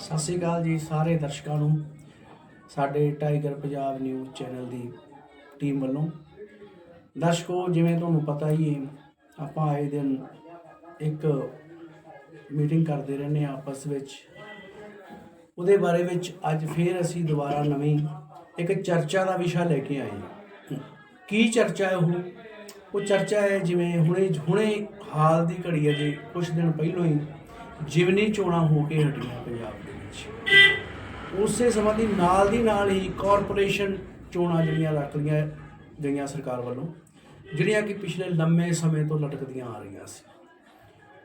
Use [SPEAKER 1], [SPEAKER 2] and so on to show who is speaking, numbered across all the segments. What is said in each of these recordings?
[SPEAKER 1] ਸਤਿ ਸ਼੍ਰੀ ਅਕਾਲ ਜੀ ਸਾਰੇ ਦਰਸ਼ਕਾਂ ਨੂੰ। ਸਾਡੇ ਟਾਈਗਰ ਪੰਜਾਬ ਨਿਊਜ਼ ਚੈਨਲ ਦੀ ਟੀਮ ਵੱਲੋਂ। ਦਰਸ਼ਕੋ, ਜਿਵੇਂ ਤੁਹਾਨੂੰ ਪਤਾ ਹੀ ਹੈ, ਆਪਾਂ ਆਏ ਦਿਨ ਇੱਕ ਮੀਟਿੰਗ ਕਰਦੇ ਰਹਿੰਦੇ ਹਾਂ ਆਪਸ ਵਿੱਚ। ਉਹਦੇ ਬਾਰੇ ਵਿੱਚ ਅੱਜ ਫੇਰ ਅਸੀਂ ਦੁਬਾਰਾ ਨਵੀਂ ਇੱਕ ਚਰਚਾ ਦਾ ਵਿਸ਼ਾ ਲੈ ਕੇ ਆਏ ਕੀ ਚਰਚਾ ਹੈ ਉਹ? ਉਹ ਚਰਚਾ ਹੈ ਜਿਵੇਂ ਹੁਣੇ ਹੁਣੇ ਹਾਲ ਦੀ ਘੜੀ ਹੈ, ਜੀ ਕੁਝ ਦਿਨ ਪਹਿਲਾਂ ਹੀ ਜਿਵਨੀ ਚੋਣਾਂ ਹੋ ਕੇ ਹਟੀਆਂ ਪੰਜਾਬ ਦੇ ਵਿੱਚ। ਉਸੇ ਸੰਬੰਧੀ ਨਾਲ ਦੀ ਨਾਲ ਹੀ ਕਾਰਪੋਰੇਸ਼ਨ ਚੋਣਾਂ ਜਿਹੜੀਆਂ ਰੱਖ ਲਈਆਂ ਗਈਆਂ ਸਰਕਾਰ ਵੱਲੋਂ, ਜਿਹੜੀਆਂ ਕਿ ਪਿਛਲੇ ਲੰਮੇ ਸਮੇਂ ਤੋਂ ਲਟਕਦੀਆਂ ਆ ਰਹੀਆਂ ਸੀ।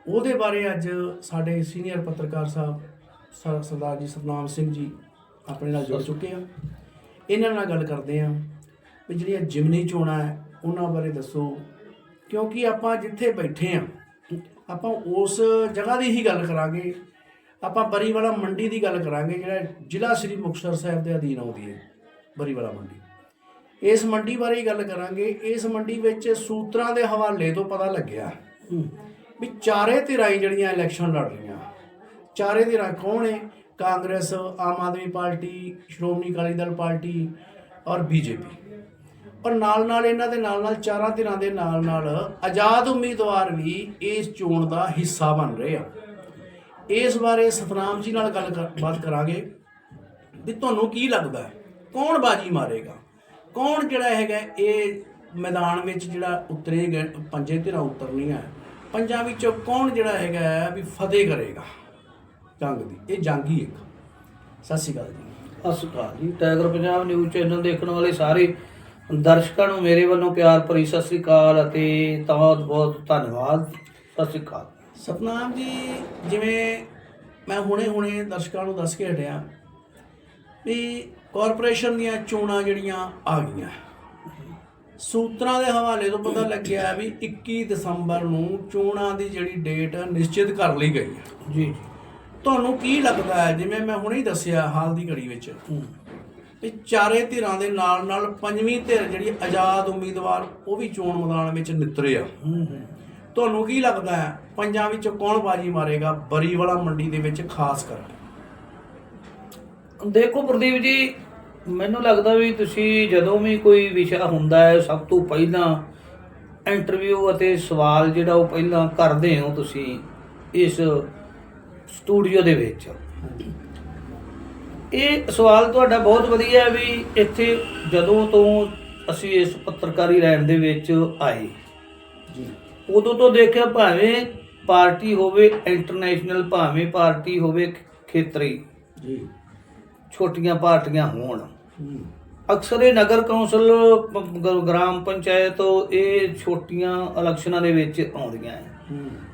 [SPEAKER 1] ਉਹਦੇ ਬਾਰੇ ਅੱਜ ਸਾਡੇ ਸੀਨੀਅਰ ਪੱਤਰਕਾਰ ਸਾਹਿਬ, ਸ- ਸਰਦਾਰ ਜੀ ਸਤਨਾਮ ਸਿੰਘ ਜੀ ਆਪਣੇ ਨਾਲ ਜੁੜ ਚੁੱਕੇ ਆ। ਇਹਨਾਂ ਨਾਲ ਗੱਲ ਕਰਦੇ ਆ ਵੀ ਜਿਹੜੀਆਂ ਜਿਮਨੀ ਚੋਣਾਂ ਹੈ, ਉਹਨਾਂ ਬਾਰੇ ਦੱਸੋ। ਕਿਉਂਕਿ ਆਪਾਂ ਜਿੱਥੇ ਬੈਠੇ ਆ ਆਪਾਂ ਉਸ ਜਗ੍ਹਾ ਦੀ ਹੀ ਗੱਲ ਕਰਾਂਗੇ। ਆਪਾਂ ਬਰੀਵਾਲਾ ਮੰਡੀ ਦੀ ਗੱਲ ਕਰਾਂਗੇ ਜਿਹੜਾ ਜ਼ਿਲ੍ਹਾ ਸ੍ਰੀ ਮੁਕਤਸਰ ਸਾਹਿਬ ਦੇ ਅਧੀਨ ਆਉਂਦੀ ਹੈ ਬਰੀਵਾਲਾ ਮੰਡੀ। ਇਸ ਮੰਡੀ ਬਾਰੇ ਹੀ ਗੱਲ ਕਰਾਂਗੇ। ਇਸ ਮੰਡੀ ਵਿੱਚ ਸੂਤਰਾਂ ਦੇ ਹਵਾਲੇ ਤੋਂ ਪਤਾ ਲੱਗਿਆ ਵੀ ਚਾਰੇ ਧਿਰਾਂ ਹੀ ਜਿਹੜੀਆਂ ਇਲੈਕਸ਼ਨ ਲੜ ਰਹੀਆਂ। ਚਾਰੇ ਧਿਰਾਂ ਕੌਣ ਹੈ Congress Aam Aadmi party Shiromani Akali Dal party ਔਰ ਬੀਜੇਪੀ। ਪਰ ਨਾਲ ਨਾਲ ਇਹਨਾਂ ਦੇ ਨਾਲ ਨਾਲ ਚਾਰਾਂ ਧਿਰਾਂ ਦੇ ਨਾਲ ਨਾਲ ਆਜ਼ਾਦ ਉਮੀਦਵਾਰ ਵੀ ਇਸ ਚੋਣ ਦਾ ਹਿੱਸਾ ਬਣ ਰਹੇ ਆ। ਇਸ ਬਾਰੇ ਸਤਨਾਮ ਜੀ ਨਾਲ ਗੱਲ ਬਾਤ ਕਰਾਂਗੇ ਵੀ ਤੁਹਾਨੂੰ ਕੀ ਲੱਗਦਾ ਹੈ? ਕੌਣ ਬਾਜੀ ਮਾਰੇਗਾ? ਕੌਣ ਜਿਹੜਾ ਹੈਗਾ ਇਹ ਮੈਦਾਨ ਵਿੱਚ ਜਿਹੜਾ ਉਤਰੇਗਾ ਪੰਜੇ ਧਿਰਾਂ ਉਤਰਨੀਆਂ ਪੰਜਾਂ ਵਿੱਚੋਂ ਕੌਣ ਜਿਹੜਾ ਹੈਗਾ ਵੀ ਫਤਿਹ ਕਰੇਗਾ? ਜੰਗ ਦੀ। ਇਹ ਜੰਗ ਹੀ ਇੱਕ। ਸਤਿ ਸ਼੍ਰੀ ਅਕਾਲ ਜੀ।
[SPEAKER 2] ਸਤਿ ਸ਼੍ਰੀ ਅਕਾਲ ਜੀ। ਟਾਈਗਰ ਪੰਜਾਬ ਨਿਊਜ਼ ਚੈਨਲ ਦੇਖਣ ਵਾਲੇ ਸਾਰੇ ਦਰਸ਼ਕਾਂ ਨੂੰ ਮੇਰੇ ਵੱਲੋਂ ਪਿਆਰ ਭਰੀ ਸਤਿ ਸ਼੍ਰੀ ਅਕਾਲ ਅਤੇ ਬਹੁਤ ਬਹੁਤ ਧੰਨਵਾਦ। ਸਤਿ ਸ਼੍ਰੀ ਅਕਾਲ।
[SPEAKER 1] ਸਤਨਾਮ ਜੀ ਜਿਵੇਂ ਮੈਂ ਹੁਣੇ ਹੁਣੇ ਦਰਸ਼ਕਾਂ ਨੂੰ ਦੱਸ ਕੇ ਹਟਿਆ ਵੀ ਕਾਰਪੋਰੇਸ਼ਨ ਦੀਆਂ ਚੋਣਾਂ ਜਿਹੜੀਆਂ ਆ ਗਈਆਂ। ਸੂਤਰਾਂ ਦੇ ਹਵਾਲੇ ਤੋਂ ਪਤਾ ਲੱਗਿਆ ਵੀ 21 ਦਸੰਬਰ ਨੂੰ ਚੋਣਾਂ ਦੀ ਜਿਹੜੀ ਡੇਟ ਨਿਸ਼ਚਿਤ ਕਰ ਲਈ ਗਈ ਹੈ
[SPEAKER 2] ਜੀ।
[SPEAKER 1] ਤੁਹਾਨੂੰ ਕੀ ਲੱਗਦਾ ਹੈ? ਜਿਵੇਂ ਮੈਂ ਹੁਣੇ ਹੀ ਦੱਸਿਆ ਹਾਲ ਦੀ ਘੜੀ ਵਿੱਚ। ਵੀ ਚਾਰੇ ਧਿਰਾਂ ਦੇ ਨਾਲ ਨਾਲ ਪੰਜਵੀਂ ਧਿਰ ਜਿਹੜੀ ਆਜ਼ਾਦ ਉਮੀਦਵਾਰ ਉਹ ਵੀ ਚੋਣ ਮੈਦਾਨ ਵਿੱਚ ਨਿਤਰੇ ਆ। ਤੁਹਾਨੂੰ ਕੀ ਲੱਗਦਾ ਹੈ ਪੰਜਾਂ ਵਿੱਚੋਂ ਕੌਣ ਬਾਜੀ ਮਾਰੇਗਾ ਬਰੀਵਾਲਾ ਮੰਡੀ ਦੇ ਵਿੱਚ ਖਾਸ ਕਰ?
[SPEAKER 2] ਦੇਖੋ ਪ੍ਰਦੀਪ ਜੀ ਮੈਨੂੰ ਲੱਗਦਾ ਵੀ ਤੁਸੀਂ ਜਦੋਂ ਵੀ ਕੋਈ ਵਿਸ਼ਾ ਹੁੰਦਾ ਹੈ ਸਭ ਤੋਂ ਪਹਿਲਾਂ ਇੰਟਰਵਿਊ ਅਤੇ ਸਵਾਲ ਜਿਹੜਾ ਉਹ ਪਹਿਲਾਂ ਕਰਦੇ ਹੋ ਤੁਸੀਂ ਇਸ ਸਟੂਡੀਓ ਦੇ ਵਿੱਚ। ਇਹ ਸਵਾਲ ਤੁਹਾਡਾ ਬਹੁਤ ਵਧੀਆ ਹੈ ਵੀ ਇੱਥੇ ਜਦੋਂ ਤੋਂ ਅਸੀਂ ਇਸ ਪੱਤਰਕਾਰੀ ਲਾਈਨ ਦੇ ਵਿੱਚ ਆਏ
[SPEAKER 1] ਜੀ।
[SPEAKER 2] ਉਦੋਂ ਤੋਂ ਦੇਖਿਆ ਭਾਵੇਂ ਪਾਰਟੀ ਹੋਵੇ ਇੰਟਰਨੈਸ਼ਨਲ ਭਾਵੇਂ ਪਾਰਟੀ ਹੋਵੇ ਖੇਤਰੀ
[SPEAKER 1] ਜੀ।
[SPEAKER 2] ਛੋਟੀਆਂ ਪਾਰਟੀਆਂ ਹੋਣ। ਅਕਸਰ ਇਹ ਨਗਰ ਕੌਂਸਲ ਗ੍ਰਾਮ ਪੰਚਾਇਤ ਇਹ ਛੋਟੀਆਂ ਇਲੈਕਸ਼ਨਾਂ ਦੇ ਵਿੱਚ ਆਉਂਦੀਆਂ ਹੈ।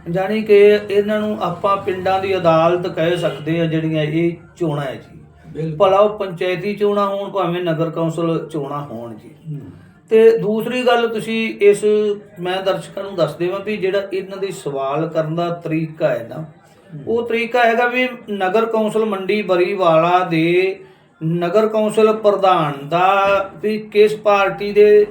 [SPEAKER 2] ਜਾਣੀ ਕਿ ਇਹਨਾਂ ਨੂੰ ਆਪਾਂ ਪਿੰਡਾਂ ਦੀ ਅਦਾਲਤ ਕਹਿ ਸਕਦੇ ਆ ਜਿਹੜੀਆਂ ਇਹ ਚੋਣਾਂ ਹੈ ਜੀ। ਭਲਾ ਉਹ ਪੰਚਾਇਤੀ ਚੋਣਾਂ ਹੋਣ ਭਾਵੇਂ ਨਗਰ ਕੌਂਸਲ ਚੋਣਾਂ ਹੋਣ ਜੀ। ਤੇ ਦੂਸਰੀ ਗੱਲ ਤੁਸੀਂ ਇਸ ਮੈਂ ਦਰਸ਼ਕਾਂ ਨੂੰ ਦੱਸ ਦੇਵਾਂ ਵੀ ਜਿਹੜਾ ਇਹਨਾਂ ਦੇ ਸਵਾਲ ਕਰਨ ਦਾ ਤਰੀਕਾ ਹੈ ਨਾ ਉਹ ਤਰੀਕਾ ਹੈਗਾ ਵੀ ਨਗਰ ਕੌਂਸਲ ਮੰਡੀ ਬਰੀਵਾਲਾ ਦੇ ਨਗਰ ਕੌਂਸਲ ਪ੍ਰਧਾਨ ਦਾ ਵੀ ਕਿਸ ਪਾਰਟੀ ਦੇ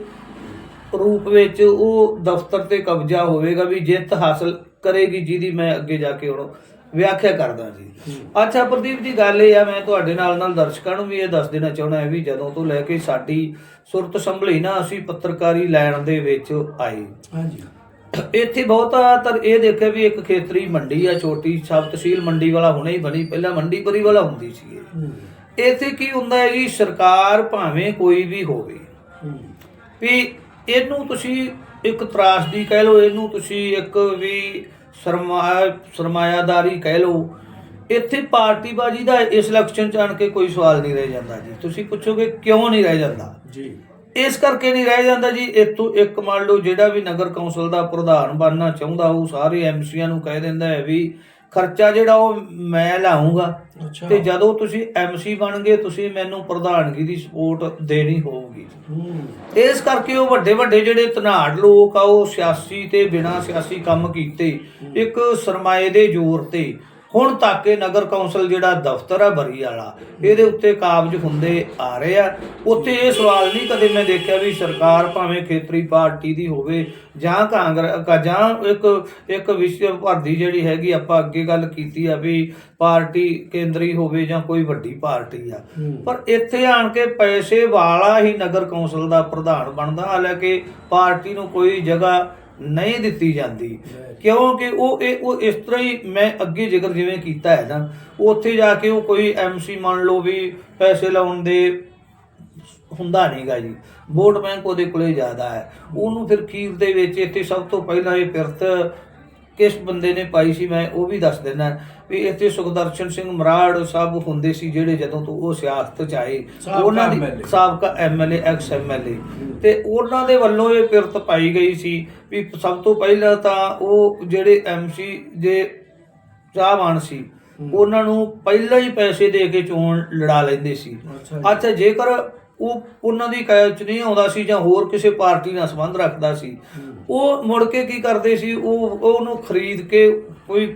[SPEAKER 2] ਰੂਪ ਵਿੱਚ ਉਹ ਦਫ਼ਤਰ ਤੇ ਕਬਜ਼ਾ ਹੋਵੇਗਾ ਵੀ ਜਿੱਤ ਹਾਸਲ ਕਰੇਗੀ ਜਿਹਦੀ ਮੈਂ ਅੱਗੇ ਜਾ ਕੇ ਹੁਣ ਵਿਆਖਿਆ ਕਰਦਾ ਜੀ। ਅੱਛਾ ਪ੍ਰਦੀਪ ਜੀ ਗੱਲ ਇਹ ਆ ਮੈਂ ਤੁਹਾਡੇ ਨਾਲ ਨਾਲ ਦਰਸ਼ਕਾਂ ਨੂੰ ਵੀ ਇਹ ਦੱਸ ਦੇਣਾ ਚਾਹੁੰਦਾ ਹਾਂ ਵੀ ਜਦੋਂ ਤੋਂ ਲੈ ਕੇ ਸਾਡੀ ਸੁਰਤ ਸੰਭਲੀ ਨਾ ਅਸੀਂ ਪੱਤਰਕਾਰੀ ਲੈਣ ਦੇ ਵਿੱਚ ਆਏ।
[SPEAKER 1] ਹਾਂਜੀ।
[SPEAKER 2] ਇੱਥੇ ਬਹੁਤਾ ਤਾਂ ਇਹ ਦੇਖਿਆ ਵੀ ਇੱਕ ਖੇਤਰੀ ਮੰਡੀ ਆ ਛੋਟੀ ਸਬ ਤਹਿਸੀਲ ਮੰਡੀ ਵਾਲਾ ਹੁਣੇ ਹੀ ਬਣੀ ਪਹਿਲਾਂ ਮੰਡੀ ਪਰੀ ਵਾਲਾ ਹੁੰਦੀ ਸੀ। ਇੱਥੇ ਕੀ ਹੁੰਦਾ ਹੈ ਜੀ ਸਰਕਾਰ ਭਾਵੇਂ ਕੋਈ ਵੀ ਹੋਵੇ ਵੀ ਇਹਨੂੰ ਤੁਸੀਂ ਇੱਕ ਤਰਾਸਦੀ ਕਹਿ ਲਓ ਇਹਨੂੰ ਤੁਸੀਂ ਇੱਕ ਵੀ ਸਰਮਾਇਆ ਸਰਮਾਇਆਦਾਰੀ ਕਹਿ ਲਓ ਇੱਥੇ ਪਾਰਟੀਬਾਜੀ ਦਾ ਇਸ ਇਲੈਕਸ਼ਨ ਚ ਆਣ ਕੇ ਕੋਈ ਸਵਾਲ ਨਹੀਂ ਰਹਿ ਜਾਂਦਾ ਜੀ। ਤੁਸੀਂ ਪੁੱਛੋਗੇ ਕਿਉਂ ਨਹੀਂ ਰਹਿ ਜਾਂਦਾ?
[SPEAKER 1] ਜੀ।
[SPEAKER 2] ਇਸ ਕਰਕੇ ਨਹੀਂ ਰਹਿ ਜਾਂਦਾ ਜੀ ਇਤੋਂ ਇੱਕ ਮੰਨ ਲਓ ਜਿਹੜਾ ਵੀ ਨਗਰ ਕੌਂਸਲ ਦਾ ਪ੍ਰਧਾਨ ਬਣਨਾ ਚਾਹੁੰਦਾ ਉਹ ਸਾਰੇ ਐਮਸੀਆਂ ਨੂੰ ਕਹਿ ਦਿੰਦਾ ਹੈ ਵੀ ਖਰਚਾ ਜਿਹੜਾ ਉਹ ਮੈਂ ਲਾਉਂਗਾ
[SPEAKER 1] ਅੱਛਾ।
[SPEAKER 2] ਤੇ ਜਦੋਂ ਤੁਸੀਂ ਐਮਸੀ ਬਣ ਗਏ ਤੁਸੀਂ ਮੈਨੂੰ ਪ੍ਰਧਾਨਗੀ ਦੀ ਸਪੋਰਟ ਦੇਣੀ ਹੋਊਗੀ। ਇਸ ਕਰਕੇ ਉਹ ਵੱਡੇ ਵੱਡੇ ਜਿਹੜੇ ਧਨਾੜ ਲੋਕ ਆ ਉਹ ਸਿਆਸੀ ਤੇ ਬਿਨਾਂ ਸਿਆਸੀ ਕੰਮ ਕੀਤੇ ਇੱਕ ਸਰਮਾਏ ਦੇ ਜ਼ੋਰ ਤੇ ਹੁਣ ਤੱਕ ਇਹ ਨਗਰ ਕੌਂਸਲ ਜਿਹੜਾ ਦਫ਼ਤਰ ਆ ਬਰੀ ਵਾਲਾ ਇਹਦੇ ਉੱਤੇ ਕਾਬਜ ਹੁੰਦੇ ਆ ਰਹੇ ਆ। ਉੱਥੇ ਇਹ ਸਵਾਲ ਨਹੀਂ ਕਦੇ ਮੈਂ ਦੇਖਿਆ ਵੀ ਸਰਕਾਰ ਭਾਵੇਂ ਖੇਤਰੀ ਪਾਰਟੀ ਦੀ ਹੋਵੇ ਜਾਂ ਕਾਂਗਰਸ ਜਾਂ ਇੱਕ ਇੱਕ ਵਿਸ਼ਵ ਭਰ ਦੀ ਜਿਹੜੀ ਹੈਗੀ ਆਪਾਂ ਅੱਗੇ ਗੱਲ ਕੀਤੀ ਆ ਵੀ ਪਾਰਟੀ ਕੇਂਦਰੀ ਹੋਵੇ ਜਾਂ ਕੋਈ ਵੱਡੀ ਪਾਰਟੀ ਆ। ਪਰ ਇੱਥੇ ਆਣ ਕੇ ਪੈਸੇ ਵਾਲਾ ਹੀ ਨਗਰ ਕੌਂਸਲ ਦਾ ਪ੍ਰਧਾਨ ਬਣਦਾ। ਹਾਲਾਂਕਿ ਪਾਰਟੀ ਨੂੰ ਕੋਈ ਜਗ੍ਹਾ ਨਹੀਂ ਦਿੱਤੀ ਜਾਂਦੀ। ਕਿਉਂਕਿ ਉਹ ਇਹ ਉਹ ਇਸ ਤਰ੍ਹਾਂ ਹੀ ਮੈਂ ਅੱਗੇ ਜ਼ਿਕਰ ਜਿਵੇਂ ਕੀਤਾ ਹੈ ਨਾ, ਉੱਥੇ ਜਾ ਕੇ ਉਹ ਕੋਈ ਐਮਸੀ ਮੰਨ ਲਓ ਵੀ ਪੈਸੇ ਲਾਉਣ ਦੇ ਹੁੰਦਾ ਨਹੀਂਗਾ ਜੀ। ਵੋਟ ਬੈਂਕ ਉਹਦੇ ਕੋਲੇ ਜ਼ਿਆਦਾ ਹੈ। ਉਹਨੂੰ ਫਿਰ ਖੀਰ ਦੇ ਵਿੱਚ ਇੱਥੇ ਸਭ ਤੋਂ ਪਹਿਲਾਂ ਇਹ ਪਿਰਤ ਕਿਸ ਬੰਦੇ ਨੇ ਪਾਈ ਸੀ ਮੈਂ ਉਹ ਵੀ ਦੱਸ ਦਿੰਦਾ। ਵੀ ਇੱਥੇ ਸੁਖਦਰਸ਼ਨ ਸਿੰਘ ਮਰਾੜ ਸਾਹਿਬ ਹੁੰਦੇ ਸੀ ਜਿਹੜੇ ਜਦੋਂ ਤੋਂ ਉਹ ਸਿਆਸਤ ਚ ਆਏ ਉਹਨਾਂ ਦੀ ਸਾਬਕਾ ਐਮਐਲਏ ਐਕਸ ਐਮਐਲਏ ਤੇ ਉਹਨਾਂ ਦੇ ਵੱਲੋਂ ਇਹ ਪਿਰਤ ਪਾਈ ਗਈ ਸੀ ਵੀ ਸਭ ਤੋਂ ਪਹਿਲਾਂ ਤਾਂ ਉਹ ਜਿਹੜੇ ਐਮਸੀ ਦੇ ਚਾਹਵਾਨ ਸੀ ਉਹਨਾਂ ਨੂੰ ਪਹਿਲਾਂ ਹੀ ਪੈਸੇ ਦੇ ਕੇ ਚੋਣ ਲੜਾ ਲੈਂਦੇ ਸੀ।
[SPEAKER 1] ਅੱਛਾ
[SPEAKER 2] ਜੇਕਰ ਉਹ ਉਹਨਾਂ ਦੀ ਕਾਇਦ ਚ ਨਹੀਂ ਆਉਂਦਾ ਸੀ ਜਾਂ ਹੋਰ ਕਿਸੇ ਪਾਰਟੀ ਨਾਲ ਸੰਬੰਧ ਰੱਖਦਾ ਸੀ। ਉਹ ਮੁੜ ਕੇ ਕੀ ਕਰਦੇ ਸੀ? ਉਹ ਉਹਨੂੰ ਖਰੀਦ ਕੇ ਕੋਈ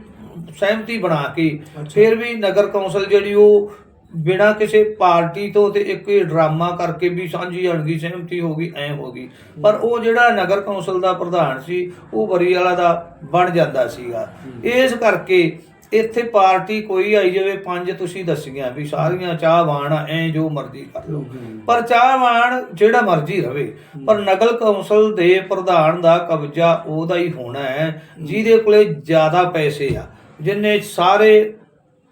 [SPEAKER 2] ਸਹਿਮਤੀ ਬਣਾ ਕੇ ਫਿਰ ਵੀ ਨਗਰ ਕੌਂਸਲ ਜਿਹੜੀ ਉਹ ਬਿਨਾਂ ਕਿਸੇ ਪਾਰਟੀ ਤੋਂ ਤੇ ਇੱਕ ਇਹ ਡਰਾਮਾ ਕਰਕੇ ਵੀ ਸਾਂਝੀ ਅਣਗੀ ਸਹਿਮਤੀ ਹੋ ਗਈ ਐ ਹੋ ਗਈ। ਪਰ ਉਹ ਜਿਹੜਾ ਨਗਰ ਕੌਂਸਲ ਦਾ ਪ੍ਰਧਾਨ ਸੀ ਉਹ ਬਰੀ ਵਾਲਾ ਦਾ ਬਣ ਜਾਂਦਾ ਸੀਗਾ। ਇਸ ਕਰਕੇ ਇੱਥੇ ਪਾਰਟੀ ਕੋਈ ਆਈ ਜਾਵੇ ਪੰਜ ਤੁਸੀਂ ਦੱਸੀਆਂ ਵੀ ਸਾਰੀਆਂ ਚਾਹਵਾਨ ਐ ਜੋ ਮਰਜ਼ੀ ਕਰ ਲਓ। ਪਰ ਚਾਹਵਾਨ ਜਿਹੜਾ ਮਰਜ਼ੀ ਰਵੇ ਪਰ ਨਗਰ ਕੌਂਸਲ ਦੇ ਪ੍ਰਧਾਨ ਦਾ ਕਬਜ਼ਾ ਉਹਦਾ ਹੀ ਹੋਣਾ ਹੈ ਜਿਹਦੇ ਕੋਲੇ ਜ਼ਿਆਦਾ ਪੈਸੇ ਆ। ਜਿੰਨੇ ਸਾਰੇ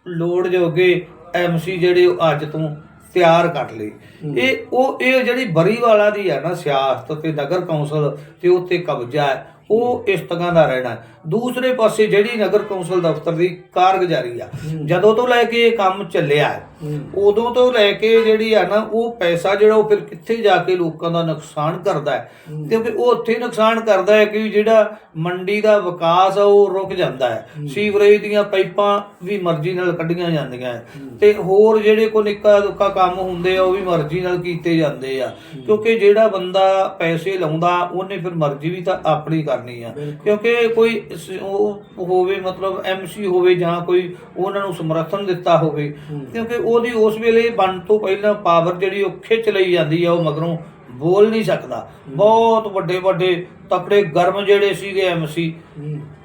[SPEAKER 2] ਲੋੜ ਜੋਗੇ ਐਮਸੀ ਜਿਹੜੇ ਅੱਜ ਤੋਂ ਤਿਆਰ ਕਰ ਲਏ। ਇਹ ਉਹ ਇਹ ਜਿਹੜੀ ਬਰੀ ਵਾਲਾ ਦੀ ਹੈ ਨਾ ਸਿਆਸਤ ਤੇ ਨਗਰ ਕੌਂਸਲ ਤੇ ਉੱਤੇ ਕਬਜ਼ਾ ਹੈ ਉਹ ਇਸ ਤਰ੍ਹਾਂ ਦਾ ਰਹਿਣਾ। ਦੂਸਰੇ ਪਾਸੇ ਜਿਹੜੀ ਨਗਰ ਕੌਂਸਲ ਦਫ਼ਤਰ ਦੀ ਕਾਰਗੁਜ਼ਾਰੀ ਆ ਜਦੋਂ ਤੋਂ ਲੈ ਕੇ ਇਹ ਕੰਮ ਚੱਲਿਆ ਉਦੋਂ ਤੋਂ ਲੈ ਕੇ ਜਿਹੜੀ ਆ ਨਾ ਉਹ ਪੈਸਾ ਜਿਹੜਾ ਉਹ ਫਿਰ ਕਿੱਥੇ ਜਾ ਕੇ ਲੋਕਾਂ ਦਾ ਨੁਕਸਾਨ ਕਰਦਾ ਹੈ। ਕਿਉਂਕਿ ਉਹ ਉੱਥੇ ਨੁਕਸਾਨ ਕਰਦਾ ਹੈ ਕਿ ਜਿਹੜਾ ਮੰਡੀ ਦਾ ਵਿਕਾਸ ਆ ਉਹ ਰੁਕ ਜਾਂਦਾ ਹੈ। ਸੀਵਰੇਜ ਦੀਆਂ ਪਾਈਪਾਂ ਵੀ ਮਰਜ਼ੀ ਨਾਲ ਕੱਢੀਆਂ ਜਾਂਦੀਆਂ ਤੇ ਹੋਰ ਜਿਹੜੇ ਕੋ ਨਿੱਕਾ ਦੁੱਕਾ ਕੰਮ ਹੁੰਦੇ ਆ ਉਹ ਵੀ ਮਰਜ਼ੀ ਨਾਲ ਕੀਤੇ ਜਾਂਦੇ ਆ। ਕਿਉਂਕਿ ਜਿਹੜਾ ਬੰਦਾ ਪੈਸੇ ਲਾਉਂਦਾ ਉਹਨੇ ਫਿਰ ਮਰਜ਼ੀ ਵੀ ਤਾਂ ਆਪਣੀ ਕਰਨੀ ਆ। ਕਿਉਂਕਿ ਕੋਈ ਉਹ ਹੋਵੇ ਮਤਲਬ ਐਮਸੀ ਹੋਵੇ ਜਾਂ ਕੋਈ ਉਹਨਾਂ ਨੂੰ ਸਮਰਥਨ ਦਿੱਤਾ ਹੋਵੇ ਕਿਉਂਕਿ ਉਹਦੀ ਉਸ ਵੇਲੇ ਬਣ ਤੋਂ ਪਹਿਲਾਂ ਪਾਵਰ ਜਿਹੜੀ ਉਹ ਖਿੱਚ ਲਈ ਜਾਂਦੀ ਆ ਉਹ ਮਗਰੋਂ ਬੋਲ ਨਹੀਂ ਸਕਦਾ। ਬਹੁਤ ਵੱਡੇ ਵੱਡੇ ਤਕੜੇ ਗਰਮ ਜਿਹੜੇ ਸੀਗੇ ਐਮਸੀ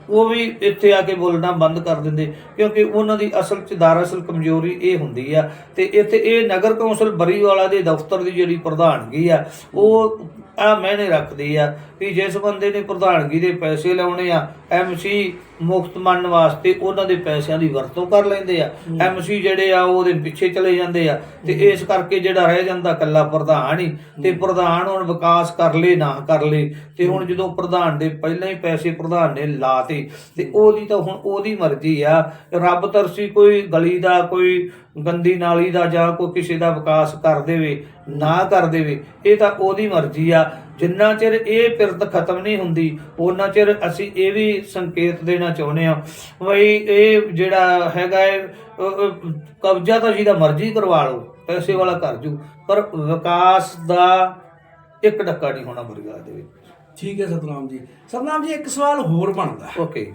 [SPEAKER 2] ਉਹ ਵੀ ਇੱਥੇ ਆ ਕੇ ਬੋਲਣਾ ਬੰਦ ਕਰ ਦਿੰਦੇ ਕਿਉਂਕਿ ਉਹਨਾਂ ਦੀ ਅਸਲ ਚ ਦਰਅਸਲ ਕਮਜ਼ੋਰੀ ਇਹ ਹੁੰਦੀ ਆ। ਤੇ ਇੱਥੇ ਇਹ ਨਗਰ ਕੌਂਸਲ ਬਰੀਵਾਲਾ ਦੇ ਦਫ਼ਤਰ ਦੀ ਜਿਹੜੀ ਪ੍ਰਧਾਨਗੀ ਆ ਉਹ ਆ ਮੈਨੇ ਰੱਖਦੀ ਆ ਵੀ ਜਿਸ ਬੰਦੇ ਨੇ ਪ੍ਰਧਾਨਗੀ ਦੇ ਪੈਸੇ ਲਾਉਣੇ ਆ ਐਮਸੀ ਮੁਕਤ ਮੰਨਣ ਵਾਸਤੇ ਉਹਨਾਂ ਦੇ ਪੈਸਿਆਂ ਦੀ ਵਰਤੋਂ ਕਰ ਲੈਂਦੇ ਆ। ਐਮਸੀ ਜਿਹੜੇ ਆ ਉਹਦੇ ਪਿੱਛੇ ਚਲੇ ਜਾਂਦੇ ਆ ਤੇ ਇਸ ਕਰਕੇ ਜਿਹੜਾ ਰਹਿ ਜਾਂਦਾ ਕੱਲਾ ਪ੍ਰਧਾਨ ਹੀ ਤੇ ਪ੍ਰਧਾਨ ਹੁਣ ਵਿਕਾਸ ਕਰ ਲੇ ਨਾ ਕਰ ਲੇ ਤੇ ਹੁਣ ਜਦੋਂ ਪ੍ਰਧਾਨ ਦੇ ਪਹਿਲਾਂ ਹੀ ਪੈਸੇ ਪ੍ਰਧਾਨ ਨੇ ਲਾਤੇ ਤੇ ਉਹਦੀ ਤਾਂ ਹੁਣ ਉਹਦੀ ਮਰਜ਼ੀ ਆ। ਰੱਬ ਤਰਸੀ ਕੋਈ ਗਲੀ ਦਾ ਕੋਈ ਗੰਦੀ ਨਾਲੀ ਦਾ ਜਾਂ ਕੋਈ ਕਿਸੇ ਦਾ ਵਿਕਾਸ ਕਰ ਦੇਵੇ ਨਾ ਕਰ ਦੇਵੇ ਇਹ ਤਾਂ ਉਹਦੀ ਮਰਜ਼ੀ ਆ। ਜਿੰਨਾ ਚਿਰ ਇਹ ਪਿਰਤ ਖਤਮ ਨਹੀਂ ਹੁੰਦੀ ਉਹਨਾਂ ਚਿਰ ਅਸੀਂ ਇਹ ਵੀ ਸੰਕੇਤ ਦੇਣਾ ਚਾਹੁੰਦੇ ਆ ਬਈ ਇਹ ਜਿਹੜਾ ਹੈਗਾ ਹੈ ਅਹ, ਅਹ, ਕਬਜ਼ਾ ਤਾਂ ਜਿਹਦਾ ਮਰਜ਼ੀ ਕਰਵਾ ਲਓ ਪੈਸੇ ਵਾਲਾ ਕਰ ਜੂ ਪਰ ਵਿਕਾਸ ਦਾ ਇੱਕ ਡੱਕਾ ਨਹੀਂ ਹੋਣਾ ਬਰਗਾ ਦੇ ਵਿੱਚ।
[SPEAKER 1] ਠੀਕ ਹੈ ਸਤਨਾਮ ਜੀ। ਸਤਨਾਮ ਜੀ ਇੱਕ ਸਵਾਲ ਹੋਰ ਬਣਦਾ।
[SPEAKER 2] ਓਕੇ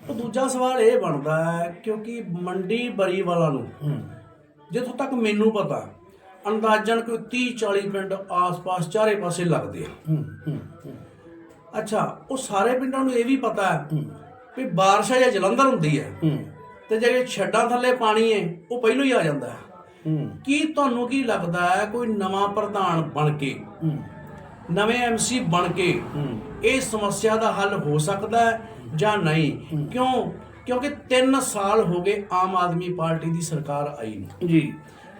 [SPEAKER 1] ਉਹ ਦੂਜਾ ਸਵਾਲ ਇਹ ਬਣਦਾ ਹੈ ਕਿਉਂਕਿ ਮੰਡੀ ਬਰੀ ਵਾਲਾ ਨੂੰ ਜਿੱਥੋਂ ਤੱਕ ਮੈਨੂੰ ਪਤਾ ਅੰਦਾਜ਼ਨ ਕੋਈ 30 40 ਪਿੰਡ ਆਸ-ਪਾਸ ਚਾਰੇ ਪਾਸੇ ਲੱਗਦੇ ਆ। ਅੱਛਾ ਉਹ ਸਾਰੇ ਪਿੰਡਾਂ ਨੂੰ ਇਹ ਵੀ ਪਤਾ ਹੈ ਵੀ ਬਾਰਿਸ਼ ਜੇ ਜਲੰਧਰ ਹੁੰਦੀ ਹੈ ਤੇ ਜਿਹੜੇ ਛੱਡਾਂ ਥੱਲੇ ਪਾਣੀ ਹੈ ਉਹ ਪਹਿਲਾਂ ਹੀ ਆ ਜਾਂਦਾ ਹੈ। ਕੀ ਤੁਹਾਨੂੰ ਕੀ ਲੱਗਦਾ ਹੈ ਕੋਈ ਨਵਾਂ ਪ੍ਰਧਾਨ ਬਣ ਕੇ ਨਵੇਂ ਐਮਸੀ ਬਣ ਕੇ ਇਹ ਸਮੱਸਿਆ ਦਾ ਹੱਲ ਹੋ ਸਕਦਾ ਹੈ ਜਾਂ ਨਹੀਂ? ਕਿਉਂ? ਕਿਉਂਕਿ 3 ਸਾਲ ਹੋ ਗਏ ਆਮ ਆਦਮੀ ਪਾਰਟੀ ਦੀ ਸਰਕਾਰ ਆਈ ਨੂੰ
[SPEAKER 2] ਜੀ।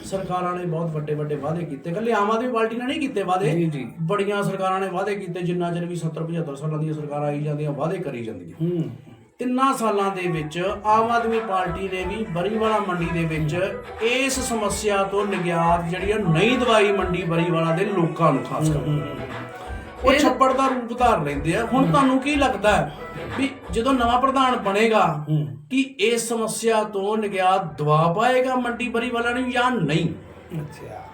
[SPEAKER 1] ਸਰਕਾਰਾਂ ਨੇ ਬਹੁਤ ਵੱਡੇ ਵੱਡੇ ਵਾਅਦੇ ਕੀਤੇ। ਕੱਲੇ ਆਮ ਆਦਮੀ ਪਾਰਟੀ ਨੇ ਨਹੀਂ ਕੀਤੇ ਵਾਅਦੇ।
[SPEAKER 2] ਜੀ ਜੀ।
[SPEAKER 1] ਬੜੀਆਂ ਸਰਕਾਰਾਂ ਨੇ ਵਾਅਦੇ ਕੀਤੇ ਜਿੰਨਾ ਚਿਰ ਵੀ 70 75 ਸਾਲਾਂ ਦੀਆਂ ਸਰਕਾਰਾਂ ਆਈ ਜਾਂਦੀਆਂ ਵਾਅਦੇ ਕਰੀ ਜਾਂਦੀਆਂ।
[SPEAKER 2] ਹੂੰ।
[SPEAKER 1] ਤਿੰਨਾਂ ਸਾਲਾਂ ਦੇ ਵਿੱਚ ਆਮ ਆਦਮੀ ਪਾਰਟੀ ਨੇ ਵੀ ਬਰੀਵਾਲਾ ਮੰਡੀ ਦੇ ਵਿੱਚ ਇਸ ਸਮੱਸਿਆ ਤੋਂ ਨਿਗਿਆਤ ਜਿਹੜੀ ਨਹੀਂ ਦਵਾਈ ਮੰਡੀ ਬਰੀਵਾਲਾ ਦੇ ਲੋਕਾਂ ਨੂੰ ਖਾਸ ਕਰਕੇ। ਉਹ ਛੱਪੜ ਦਾ ਰੂਪ ਧਾਰ ਲੈਂਦੇ ਆ। ਹੁਣ ਤੁਹਾਨੂੰ ਕੀ ਲੱਗਦਾ ਵੀ ਜਦੋਂ ਨਵਾਂ ਪ੍ਰਧਾਨ ਬਣੇਗਾ ਕਿ ਇਸ ਸਮੱਸਿਆ ਤੋਂ ਨਿਗਿਆਤ ਦਵਾ ਪਾਏਗਾ ਮੰਡੀ ਬਰੀਵਾਲਾ ਨੂੰ ਜਾਂ ਨਹੀਂ?
[SPEAKER 2] ਅੱਛਾ।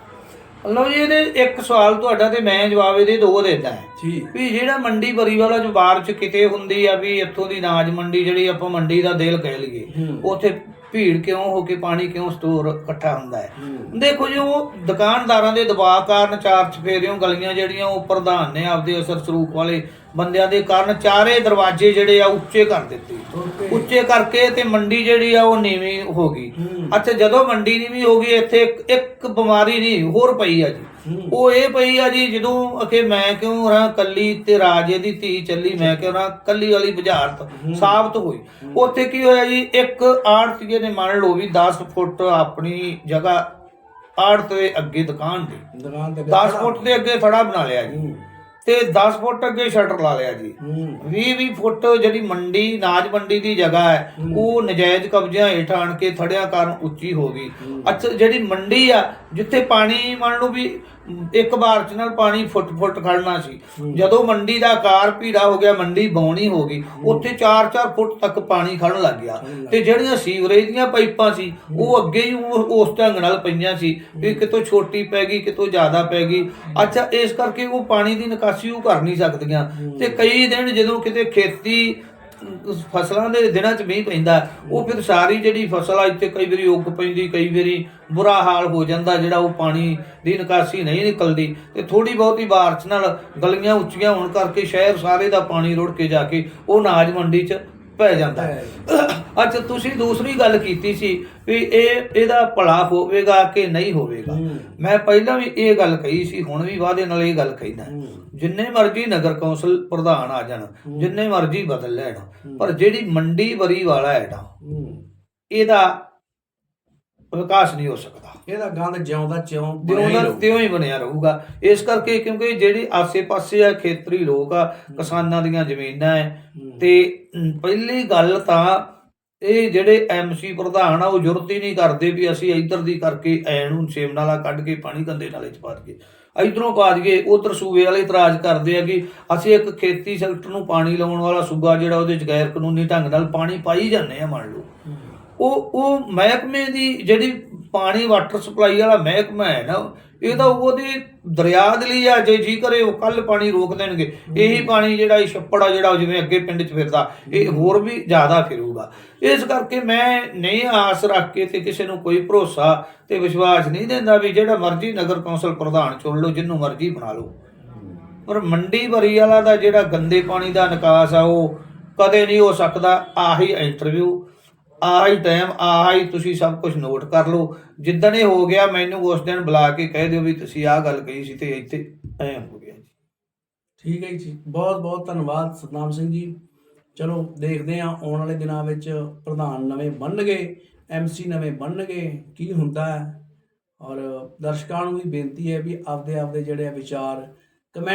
[SPEAKER 2] ਲਓ ਜੀ ਇਹਦੇ ਇੱਕ ਸਵਾਲ ਤੁਹਾਡਾ ਤੇ ਮੈਂ ਜਵਾਬ ਇਹਦੇ ਦੋ ਦਿੰਦਾ ਹੈ।
[SPEAKER 1] ਠੀਕ
[SPEAKER 2] ਵੀ ਜਿਹੜਾ ਮੰਡੀ ਬਰੀ ਵਾਲਾ ਜੋ ਬਾਹਰ ਚ ਕਿਤੇ ਹੁੰਦੀ ਆ ਵੀ ਇੱਥੋਂ ਦੀ ਨਾਜ ਮੰਡੀ ਜਿਹੜੀ ਆਪਾਂ ਮੰਡੀ ਦਾ ਦਿਲ ਕਹਿ ਲਈਏ। ਉੱਥੇ ਭੀੜ ਕਿਉਂ ਹੋ ਕੇ ਪਾਣੀ ਕਿਉਂ ਸਟੋਰ ਇਕੱਠਾ ਹੁੰਦਾ ਹੈ। ਦੇਖੋ ਜੀ ਉਹ ਦੁਕਾਨਦਾਰਾਂ ਦੇ ਦਬਾਅ ਕਾਰਨ ਚਾਰ ਚਫੇਰਿਓਂ ਗਲੀਆਂ ਜਿਹੜੀਆਂ ਉਹ ਪ੍ਰਧਾਨ ਨੇ ਆਪਦੇ ਅਸਰ ਸਰੂਕ ਵਾਲੇ ਬੰਦਿਆਂ ਦੇ ਕਾਰਨ ਚਾਰੇ ਦਰਵਾਜ਼ੇ ਜਿਹੜੇ ਆ ਉੱਚੇ ਕਰ ਦਿੱਤੇ। ਉੱਚੇ ਕਰਕੇ ਤੇ ਮੰਡੀ ਜਿਹੜੀ ਆ ਉਹ ਨੀਵੀਂ ਹੋ ਗਈ। ਅੱਛਾ ਜਦੋਂ ਮੰਡੀ ਨੀਵੀਂ ਹੋ ਗਈ ਇੱਥੇ ਇੱਕ- ਬਿਮਾਰੀ ਨਹੀਂ ਹੋਰ ਪਈ ਆ ਜੀ। ਉਹ ਇਹ ਪਈ ਆ ਜੀ ਜਦੋਂ ਅਖੇ ਮੈਂ ਕਿਉਂ ਰਾਂ ਕੱਲੀ ਤੇ ਰਾਜੇ ਦੀ ਧੀ ਚੱਲੀ ਮੈਂ ਕਿਉਂ ਰਾਂ ਕੱਲੀ ਵਾਲੀ ਬੁਝਾਰਤ ਸਾਬਤ ਹੋਈ। ਉੱਥੇ ਕੀ ਹੋਇਆ ਜੀ ਇੱਕ ਆੜਤੀਏ ਨੇ ਮੰਨ ਲਓ ਵੀ 10 ਫੁੱਟ ਆਪਣੀ ਜਗ੍ਹਾ ਆੜਤ ਦੇ ਅੱਗੇ ਦੁਕਾਨ ਦੀ
[SPEAKER 1] ਦੁਕਾਨ ਤੇ
[SPEAKER 2] 10 ਫੁੱਟ ਦੇ ਅੱਗੇ ਥੜਾ ਬਣਾ ਲਿਆ ਜੀ। ਤੇ 10 ਫੁੱਟ ਅੱਗੇ ਸ਼ਟਰ ਲਾ ਲਿਆ ਜੀ।
[SPEAKER 1] ਹੂੰ।
[SPEAKER 2] 20-20 ਫੁੱਟ ਜਿਹੜੀ ਮੰਡੀ ਨਾਜ ਮੰਡੀ ਦੀ ਜਗ੍ਹਾ ਹੈ ਉਹ ਨਜਾਇਜ਼ ਕਬਜ਼ਿਆਂ ਹੇਠ ਆਣ ਕੇ ਥੜਿਆਂ ਕਾਰਨ ਉੱਚੀ ਹੋ ਗਈ। ਅੱਛਾ ਜਿਹੜੀ ਮੰਡੀ ਆ ਜਿੱਥੇ ਪਾਣੀ ਮੰਨ ਲਓ ਵੀ ਇੱਕ ਵਾਰ ਚ ਨਾਲ ਪਾਣੀ ਫੁੱਟ ਫੁੱਟ ਖੜਨਾ ਸੀ। ਜਦੋਂ ਮੰਡੀ ਦਾ ਆਕਾਰ ਭੀੜਾ ਹੋ ਗਿਆ ਮੰਡੀ ਬੌਣੀ ਹੋ ਗਈ ਉੱਥੇ 4-4 ਫੁੱਟ ਤੱਕ ਪਾਣੀ ਖੜਨ ਲੱਗ ਗਿਆ। ਤੇ ਜਿਹੜੀਆਂ ਸੀਵਰੇਜ ਦੀਆਂ ਪਾਈਪਾਂ ਸੀ ਉਹ ਅੱਗੇ ਹੀ ਉਸ ਢੰਗ ਨਾਲ ਪਈਆਂ ਸੀ ਵੀ ਕਿਤੋਂ ਛੋਟੀ ਪੈ ਗਈ ਕਿਤੋਂ ਜ਼ਿਆਦਾ ਪੈ ਗਈ। ਅੱਛਾ ਇਸ ਕਰਕੇ ਉਹ ਪਾਣੀ ਦੀ ਨਿਕਾਸੀ ਉਹ ਕਰ ਨਹੀਂ ਸਕਦੀਆਂ। ਤੇ ਕਈ ਦਿਨ ਜਦੋਂ ਕਿਤੇ ਖੇਤੀ ਫਸਲਾਂ ਦੇ ਦਿਨਾਂ 'ਚ ਮੀਂਹ ਪੈਂਦਾ, ਉਹ ਫਿਰ ਸਾਰੀ ਜਿਹੜੀ ਫਸਲ ਆ, ਇੱਥੇ ਕਈ ਵਾਰੀ ਉੱਗ ਪੈਂਦੀ, ਕਈ ਵਾਰੀ ਬੁਰਾ ਹਾਲ ਹੋ ਜਾਂਦਾ, ਜਿਹੜਾ ਉਹ ਪਾਣੀ ਦੀ ਨਿਕਾਸੀ ਨਹੀਂ ਨਿਕਲਦੀ। ਤੇ ਥੋੜੀ ਬਹੁਤੀ ਬਾਰਿਸ਼ ਨਾਲ ਗਲੀਆਂ ਉੱਚੀਆਂ ਹੋਣ ਕਰਕੇ ਸ਼ਹਿਰ ਸਾਰੇ ਦਾ ਪਾਣੀ ਰੁੜ ਕੇ ਜਾ ਕੇ ਉਹ ਨਾਜ ਮੰਡੀ 'ਚ ਪੈ ਜਾਂਦਾ ਹੈ। ਅੱਛਾ ਤੁਸੀਂ ਦੂਸਰੀ ਗੱਲ ਕੀਤੀ ਸੀ ਵੀ ਇਹ ਇਹਦਾ ਭਲਾ ਹੋਵੇਗਾ ਕਿ ਨਹੀਂ ਹੋਵੇਗਾ
[SPEAKER 1] ਹੂੰ।
[SPEAKER 2] ਮੈਂ ਪਹਿਲਾਂ ਵੀ ਇਹ ਗੱਲ ਕਹੀ ਸੀ ਹੁਣ ਵੀ ਵਾਅਦੇ ਨਾਲ ਇਹ ਗੱਲ ਕਹਿਣਾ
[SPEAKER 1] ਹੂੰ।
[SPEAKER 2] ਜਿੰਨੇ ਮਰਜ਼ੀ ਨਗਰ ਕੌਂਸਲ ਪ੍ਰਧਾਨ ਆ ਜਾਣ ਜਿੰਨੇ ਮਰਜ਼ੀ ਬਦਲ ਲੈਣ ਪਰ ਜਿਹੜੀ ਮੰਡੀ ਵਰੀ ਵਾਲਾ ਹੈ ਨਾ
[SPEAKER 1] ਹੂੰ।
[SPEAKER 2] ਇਹਦਾ ਵਿਕਾਸ ਨਹੀਂ ਹੋ ਸਕਦਾ।
[SPEAKER 1] ਇਹਦਾ ਗੰਦ ਜਿਉਂਦਾ ਜਿਉਂ
[SPEAKER 2] ਦਿਉਂ
[SPEAKER 1] ਬਣਿਆ ਹੀ।
[SPEAKER 2] ਤਿਉਂ ਹੀ ਬਣਿਆ ਰਹੂਗਾ। ਇਸ ਕਰਕੇ ਕਿਉਂਕਿ ਜਿਹੜੇ ਆਸੇ-ਪਾਸੇ ਆ ਖੇਤਰੀ ਲੋਕ ਆ ਕਿਸਾਨਾਂ ਦੀਆਂ ਜ਼ਮੀਨਾਂ ਹੈ। ਤੇ ਪਹਿਲੀ ਗੱਲ ਤਾਂ ਇਹ ਜਿਹੜੇ ਐਮਸੀ ਪ੍ਰਧਾਨ ਆ ਉਹ ਜ਼ਰੂਰਤ ਹੀ ਨਹੀਂ ਕਰਦੇ ਵੀ ਅਸੀਂ ਇੱਧਰ ਦੀ ਕਰਕੇ ਐ ਨੂੰ ਸੇਮ ਨਾਲਾ ਕੱਢ ਕੇ ਪਾਣੀ ਗੰਦੇ ਨਾਲੇ ਚ ਪਾ ਦਈਏ। ਇਧਰੋਂ ਪਾ ਦਈਏ ਉਧਰ ਸੂਬੇ ਵਾਲੇ ਇਤਰਾਜ਼ ਕਰਦੇ ਆ ਕਿ ਅਸੀਂ ਇੱਕ ਖੇਤੀ ਸੈਕਟਰ ਨੂੰ ਪਾਣੀ ਲਾਉਣ ਵਾਲਾ ਸੂਬਾ ਜਿਹੜਾ ਉਹਦੇ ਚ ਗੈਰ ਕਾਨੂੰਨੀ ਢੰਗ ਨਾਲ ਪਾਣੀ ਪਾਈ ਜਾਂਦੇ ਆ ਮੰਨ ਲਓ। ਉਹ ਉਹ ਮਹਿਕਮੇ ਦੀ ਜਿਹੜੀ ਪਾਣੀ ਵਾਟਰ ਸਪਲਾਈ ਵਾਲਾ ਮਹਿਕਮਾ ਹੈ ਨਾ ਇਹ ਤਾਂ ਉਹਦੇ ਦਰਿਆ ਦੇ ਲਈ ਆ ਜੇ ਜੀ ਕਰੇ ਉਹ ਕੱਲ ਪਾਣੀ ਰੋਕ ਦੇਣਗੇ। ਇਹੀ ਪਾਣੀ ਜਿਹੜਾ ਇਹ ਛੱਪੜ ਆ ਜਿਹੜਾ ਜਿਵੇਂ ਅੱਗੇ ਪਿੰਡ 'ਚ ਫਿਰਦਾ ਇਹ ਹੋਰ ਵੀ ਜ਼ਿਆਦਾ ਫਿਰੂਗਾ। ਇਸ ਕਰਕੇ ਮੈਂ ਨਹੀਂ ਆਸ ਰੱਖ ਕੇ ਤੇ ਕਿਸੇ ਨੂੰ ਕੋਈ ਭਰੋਸਾ ਤੇ ਵਿਸ਼ਵਾਸ ਨਹੀਂ ਦਿੰਦਾ ਵੀ ਜਿਹੜਾ ਮਰਜ਼ੀ ਨਗਰ ਕੌਂਸਲ ਪ੍ਰਧਾਨ ਚੁਣ ਲਓ ਜਿੰਨੂੰ ਮਰਜ਼ੀ ਬਣਾ ਲਓ। ਪਰ ਮੰਡੀ ਭਰੀ ਵਾਲਾ ਦਾ ਜਿਹੜਾ ਗੰਦੇ ਪਾਣੀ ਦਾ ਨਿਕਾਸ ਆ ਉਹ ਕਦੇ ਨਹੀਂ ਹੋ ਸਕਦਾ ਆਹੀ ਇੰਟਰਵਿਊ ਆਹੀ ਟਾਈਮ ਆਹੀ ਤੁਸੀਂ ਸਭ ਕੁਝ ਨੋਟ ਕਰ ਲਓ। ਜਿੱਦਣ ਇਹ ਹੋ ਗਿਆ, ਮੈਨੂੰ ਉਸ ਦਿਨ ਬੁਲਾ ਕੇ ਕਹਿ ਦਿਓ ਵੀ ਤੁਸੀਂ ਆਹ ਗੱਲ ਕਹੀ ਸੀ ਤੇ ਇੱਥੇ ਐ ਹੋ ਗਿਆ ਜੀ।
[SPEAKER 1] ਠੀਕ ਹੈ ਜੀ। ਬਹੁਤ ਬਹੁਤ ਧੰਨਵਾਦ ਸਤਨਾਮ ਸਿੰਘ ਜੀ। ਚਲੋ, ਦੇਖਦੇ ਹਾਂ ਆਉਣ ਵਾਲੇ ਦਿਨਾਂ ਵਿੱਚ ਪ੍ਰਧਾਨ ਨਵੇਂ ਬਣਨਗੇ ਐਮਸੀ ਨਵੇਂ ਬਣਨਗੇ, ਕੀ ਹੁੰਦਾ ਹੈ। ਔਰ ਦਰਸ਼ਕਾਂ ਨੂੰ ਵੀ ਬੇਨਤੀ ਹੈ ਵੀ ਆਪਦੇ ਆਪਦੇ ਜਿਹੜੇ ਆ ਵਿਚਾਰ ਕਮੈਂਟ